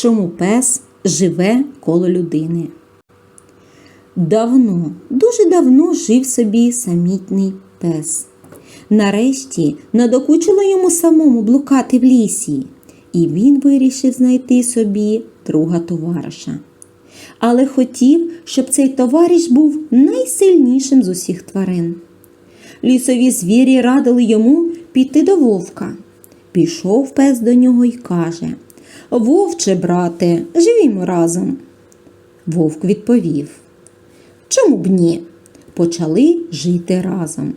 чому пес живе коло людини. Давно, дуже давно жив собі самітний пес. Нарешті надокучило йому самому блукати в лісі, і він вирішив знайти собі друга товариша. Але хотів, щоб цей товариш був найсильнішим з усіх тварин. Лісові звірі радили йому піти до вовка. Пішов пес до нього й каже Вовче, брате, живімо разом. Вовк відповів Чому б ні? Почали жити разом.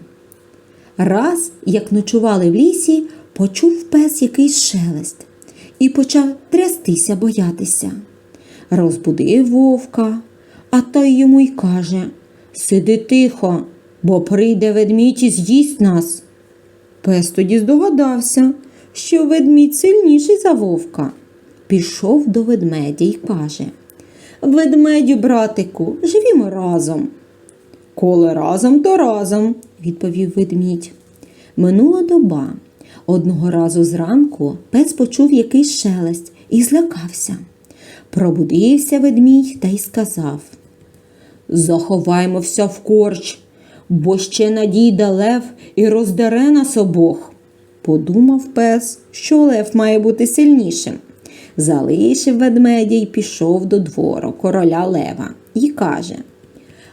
Раз, як ночували в лісі, почув пес якийсь шелест і почав трястися, боятися. Розбудив вовка, а той йому й каже Сиди тихо, бо прийде ведмідь і з'їсть нас. Пес тоді здогадався, що ведмідь сильніший за вовка. Пішов до ведмедя й каже Ведмедю, братику, живімо разом. Коли разом, то разом, відповів ведмідь. Минула доба. Одного разу зранку пес почув якийсь шелест і злякався. Пробудився ведмідь та й сказав Заховаймося в корч, бо ще надійде лев і роздере нас обох. Подумав пес, що лев має бути сильнішим. Залишив ведмедя й пішов до двору короля лева і каже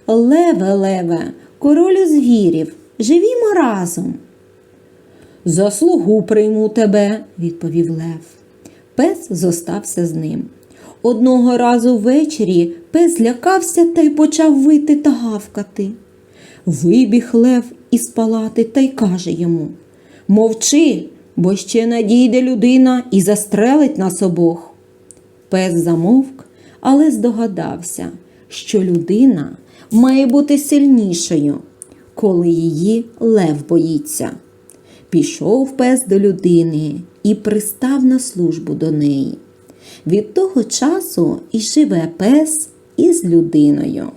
Леве, леве, королю звірів, живімо разом. За слугу прийму тебе, відповів Лев. Пес зостався з ним. Одного разу ввечері пес злякався та й почав вити та гавкати. Вибіг Лев із палати та й каже йому Мовчи, бо ще надійде людина і застрелить нас обох. Пес замовк, але здогадався, що людина має бути сильнішою, коли її лев боїться. Пішов пес до людини і пристав на службу до неї. Від того часу і живе пес із людиною.